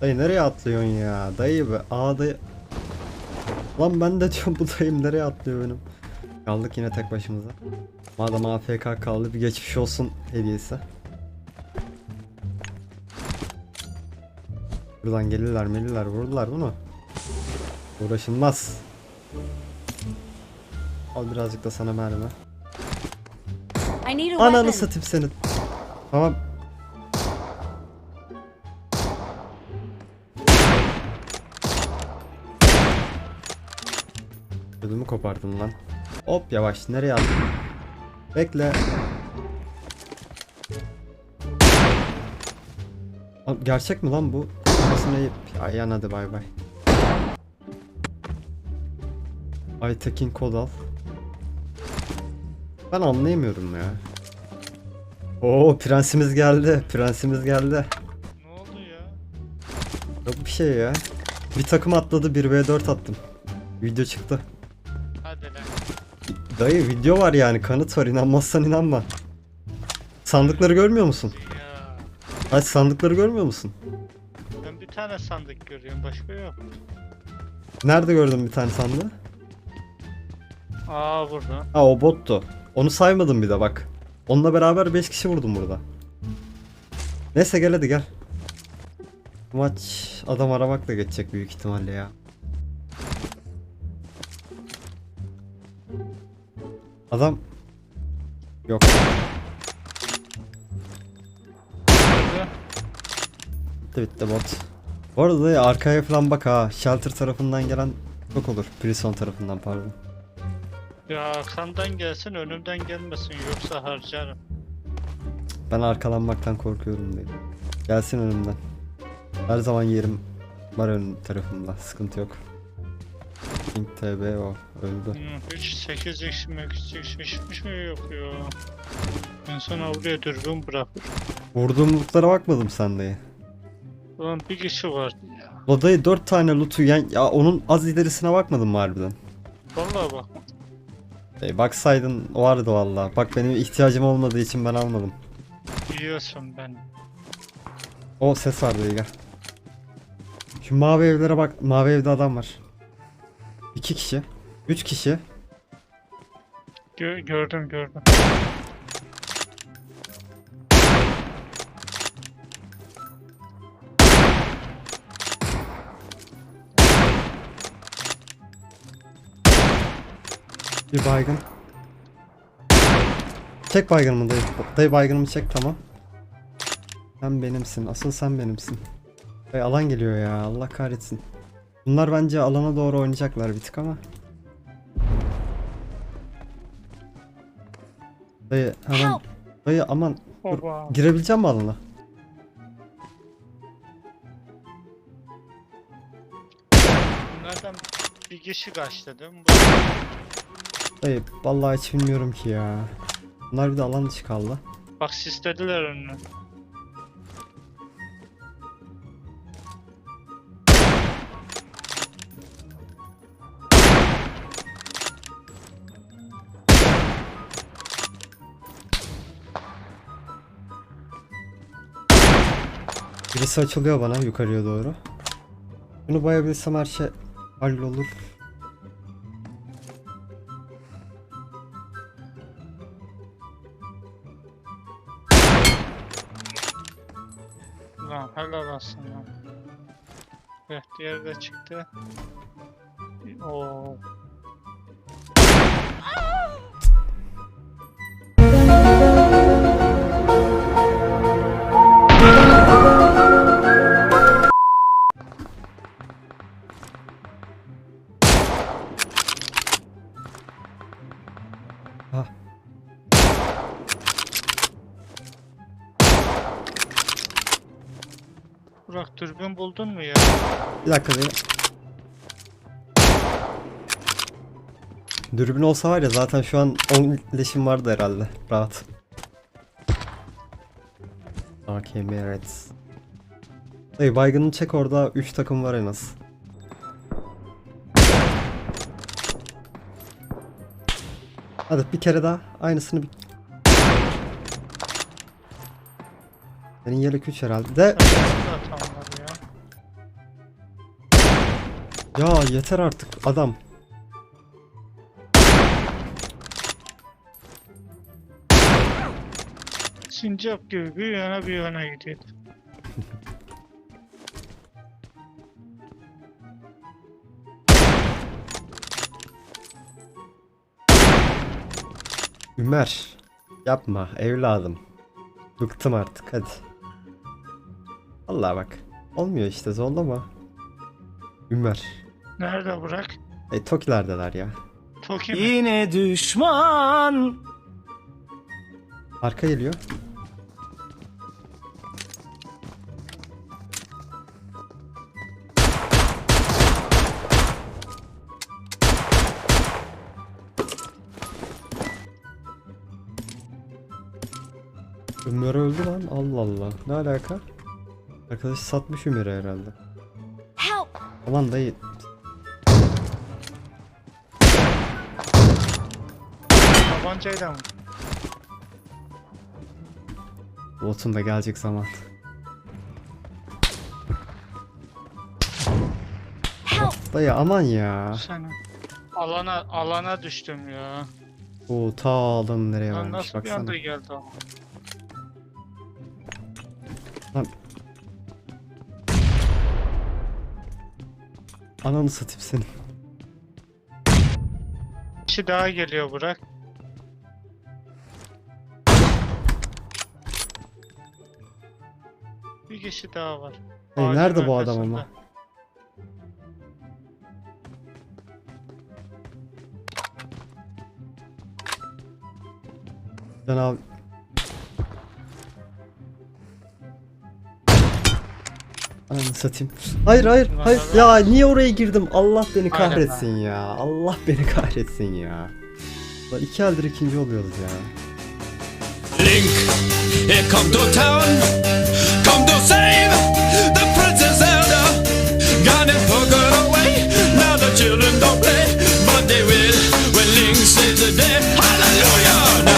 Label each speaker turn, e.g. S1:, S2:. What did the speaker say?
S1: Dayı nereye atlıyorsun ya? Dayı be. Aa dayı. Lan ben de diyorum bu dayım nereye atlıyor benim. Kaldık yine tek başımıza. Madem AFK kaldı bir geçmiş olsun hediyesi. Buradan gelirler melirler vurdular bunu. Uğraşılmaz. Al birazcık da sana mermi. Ananı satayım senin. Tamam. Kopardın lan. Hop yavaş nereye attın? Bekle. Gerçek mi lan bu? Nasıl ne? Ayhan hadi bay bay. Aytekin Kodal. Ben anlayamıyorum ya. Oo prensimiz geldi. Prensimiz geldi.
S2: Ne oldu ya?
S1: Yok bir şey ya. Bir takım atladı 1v4 attım. Video çıktı. Dayı video var yani kanıt var inanmazsan inanma. Sandıkları görmüyor musun?
S2: Ya.
S1: Aç sandıkları görmüyor musun?
S2: Ben bir tane sandık görüyorum. Başka yok.
S1: Nerede gördün bir tane sandığı?
S2: Aa burada.
S1: Ha o bottu. Onu saymadım bir de bak. Onunla beraber 5 kişi vurdum burada. Neyse gel hadi gel. Maç adam aramakla geçecek büyük ihtimalle ya. Adam yok. Bitti bitti bot. Bu arada da arkaya falan bak ha. Shelter tarafından gelen çok olur. Prison tarafından pardon.
S2: Ya arkamdan gelsin önümden gelmesin yoksa harcarım.
S1: Ben arkalanmaktan korkuyorum diye. Gelsin önümden. Her zaman yerim var ön tarafımda. Sıkıntı yok. TB o. Öldü.
S2: Hı, hiç 8 x mi 8 x hiçbir şey yok ya. İnsan avluya dürbün bırakır.
S1: Vurduğum lootlara bakmadım sen dayı.
S2: Ulan bir kişi vardı ya.
S1: O dayı 4 tane lootu yen... Ya onun az ilerisine bakmadın mı harbiden?
S2: Vallahi bak.
S1: Dayı baksaydın vardı valla. Bak benim ihtiyacım olmadığı için ben almadım.
S2: Yiyorsun ben.
S1: O ses var dayı gel. Şu mavi evlere bak. Mavi evde adam var. 2 kişi. 3 kişi.
S2: Gö- gördüm gördüm.
S1: Bir baygın. Çek baygınımı dayı. Dayı baygınımı çek tamam. Sen benimsin. Asıl sen benimsin. Dayı alan geliyor ya. Allah kahretsin. Bunlar bence alana doğru oynayacaklar bir tık ama. Dayı hemen. Dayı aman. Dur. Girebileceğim mi alana?
S2: Bunlardan bir kişi kaçtı değil mi?
S1: Dayı vallahi hiç bilmiyorum ki ya. Bunlar bir de alan dışı kaldı.
S2: Bak sislediler önüne.
S1: Birisi açılıyor bana yukarıya doğru. Bunu bayabilirsem her şey hallolur.
S2: Lan helal lan. Evet diğeri de çıktı. Oo. Burak dürbün buldun mu ya?
S1: Bir dakika dayı. Dürbün olsa var ya zaten şu an 10 leşim vardı herhalde. Rahat. AKM Reds. Dayı baygını çek orada 3 takım var en az. Hadi bir kere daha aynısını bir... Senin yelek 3 herhalde.
S2: Ya.
S1: Ya yeter artık adam.
S2: Sincap gibi bir yana bir yana gidiyor.
S1: Ümer. Yapma evladım. Bıktım artık hadi. Allah bak. Olmuyor işte zorlama. Ümer.
S2: Nerede bırak?
S1: E Tokilerdeler ya.
S2: Toki mi?
S3: Yine düşman
S1: Arka geliyor. Ömer öldü lan Allah Allah. Ne alaka? Arkadaş satmış Ömer'i herhalde.
S4: Help!
S1: Aman dayı.
S2: Tabancayla mı?
S1: Botun da gelecek zaman.
S4: Help!
S1: Dayı aman ya.
S2: Sen alana alana düştüm ya.
S1: O ta alın nereye
S2: Lan
S1: varmış
S2: nasıl bir
S1: baksana.
S2: anda geldi ama.
S1: Ananı satayım senin.
S2: kişi daha geliyor bırak. Bir kişi daha var.
S1: Hey,
S2: Ağacın
S1: nerede bu adam
S2: arkasında.
S1: ama? Can abi. Ananı satayım. Hayır hayır hayır. Ya niye oraya girdim? Allah beni kahretsin ya. Allah beni kahretsin ya. Lan iki eldir ikinci oluyoruz ya.
S3: Link, er kommt to town, kommt to